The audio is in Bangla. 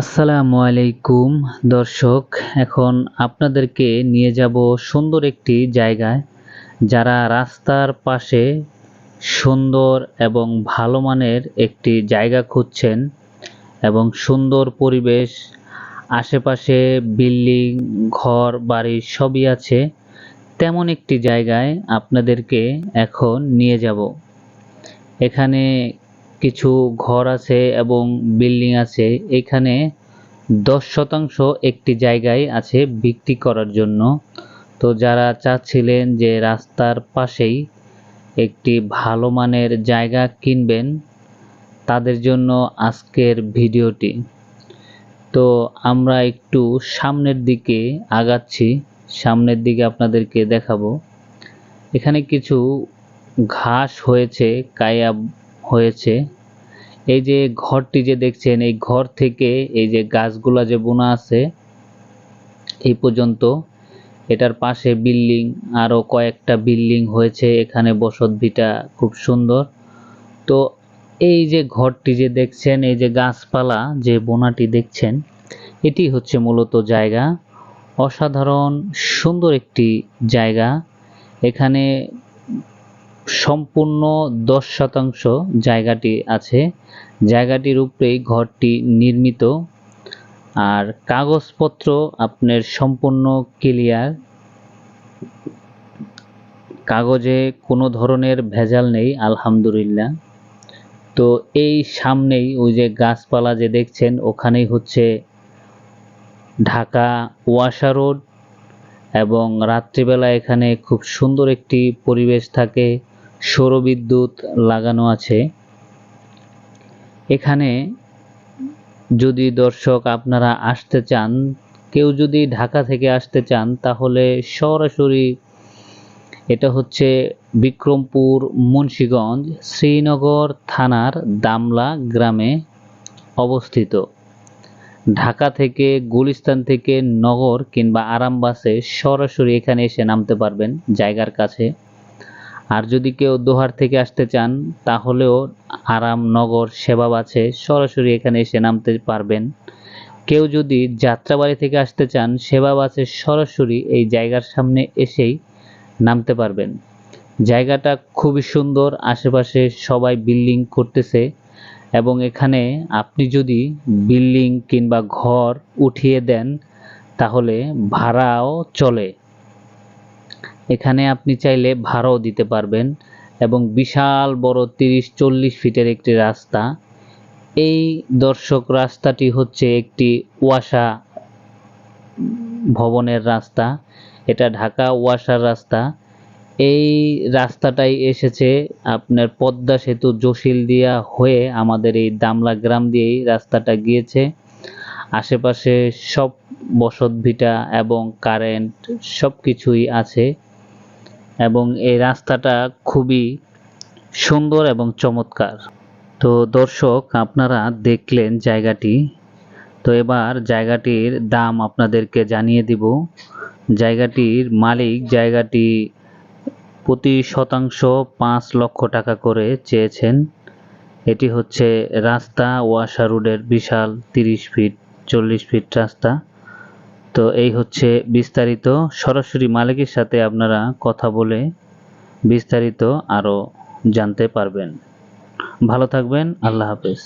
আসসালামু আলাইকুম, দর্শক। এখন আপনাদেরকে নিয়ে যাব সুন্দর একটি জায়গায় যারা রাস্তার পাশে সুন্দর এবং ভালো মানের একটি জায়গা খুঁজছেন এবং সুন্দর পরিবেশ, আশেপাশে বিল্ডিং, ঘর, বাড়ি সবই আছে, তেমন একটি জায়গায় আপনাদেরকে এখন নিয়ে যাব। এখানে কিছু ঘর আছে এবং বিল্ডিং আছে। এখানে দশ শতাংশ একটি জায়গায় আছে বিক্রি করার জন্য। তো যারা চাচ্ছিলেন যে রাস্তার পাশেই একটি ভালো মানের জায়গা কিনবেন, তাদের জন্য আজকের ভিডিওটি। তো আমরা একটু সামনের দিকে আগাচ্ছি। সামনের দিকে আপনাদেরকে দেখাবো। এখানে কিছু ঘাস হয়েছে কায়া হয়েছে। এই যে ঘরটি যে দেখছেন, এই ঘর থেকে এই যে গাছগুলা যে বোনা আছে, এই পর্যন্ত এটার পাশে বিল্ডিং আরও কয়েকটা বিল্ডিং হয়েছে, এখানে বসত ভিটা খুব সুন্দর। তো এই যে ঘরটি যে দেখছেন, এই যে গাছপালা যে বোনাটি দেখছেন, এটি হচ্ছে মূলত জায়গা। অসাধারণ সুন্দর একটি জায়গা। এখানে সম্পূর্ণ দশ শতাংশ জায়গাটি আছে। জায়গাটির উপরেই ঘরটি নির্মিত। আর কাগজপত্র আপনার সম্পূর্ণ ক্লিয়ার। কাগজে কোনো ধরনের ভেজাল নেই, আলহামদুলিল্লাহ। তো এই সামনেই ওই যে গাছপালা যে দেখছেন, ওখানেই হচ্ছে ঢাকা ওয়াশা রোড। এবং রাত্রিবেলা এখানে খুব সুন্দর একটি পরিবেশ থাকে। সৌরবিদ্যুৎ লাগানো আছে। এখানে যদি দর্শক আপনারা আসতে চান, কেউ যদি ঢাকা থেকে আসতে চান, তাহলে সরাসরি এটা হচ্ছে বিক্রমপুর মুন্সীগঞ্জ, শ্রীনগর থানার দামলা গ্রামে অবস্থিত। ঢাকা থেকে গুলিস্তান থেকে নগর কিংবা আরাম বাসে সরাসরি এখানে এসে নামতে পারবেন জায়গার কাছে। আর যদি কেউ দোহার থেকে আসতে চান, তাহলেও আরাম নগর সেবা বাসে সরাসরি এখানে এসে নামতে পারবেন। কেউ যদি যাত্রাবাড়ি থেকে আসতে চান সেবা বাসে সরাসরি এই জায়গার সামনে এসেই নামতে পারবেন। জায়গাটা খুবই সুন্দর, আশেপাশে সবাই বিল্ডিং করতেছে এবং এখানে আপনি যদি বিল্ডিং কিংবা ঘর উঠিয়ে দেন, তাহলে ভাড়াও চলে। এখানে আপনি চাইলে ভাড়াও দিতে পারবেন এবং বিশাল বড় তিরিশ চল্লিশ ফিটের একটি রাস্তা। এই দর্শক রাস্তাটি হচ্ছে একটি ওয়াসা ভবনের রাস্তা। এটা ঢাকা ওয়াসার রাস্তা। এই রাস্তাটাই এসেছে আপনার পদ্মা সেতু জসিল দিয়া হয়ে আমাদের এই দামলা গ্রাম দিয়েই রাস্তাটা গিয়েছে। আশেপাশে সব বসত ভিটা এবং কারেন্ট সব কিছুই আছে। এবং এই রাস্তাটা খুবই সুন্দর এবং চমৎকার। তো দর্শক, আপনারা দেখলেন জায়গাটি। তো এবার জায়গাটির দাম আপনাদেরকে জানিয়ে দিব। জায়গাটির মালিক জায়গাটি প্রতি শতাংশ পাঁচ লক্ষ টাকা করে চেয়েছেন। এটি হচ্ছে রাস্তা ওয়াসা রোডের বিশাল তিরিশ ফিট, চল্লিশ ফিট রাস্তা। তো এই হচ্ছে বিস্তারিত। সরাসরি মালিকের সাথে আপনারা কথা বলে বিস্তারিত আরও জানতে পারবেন। ভালো থাকবেন, আল্লাহ হাফেজ।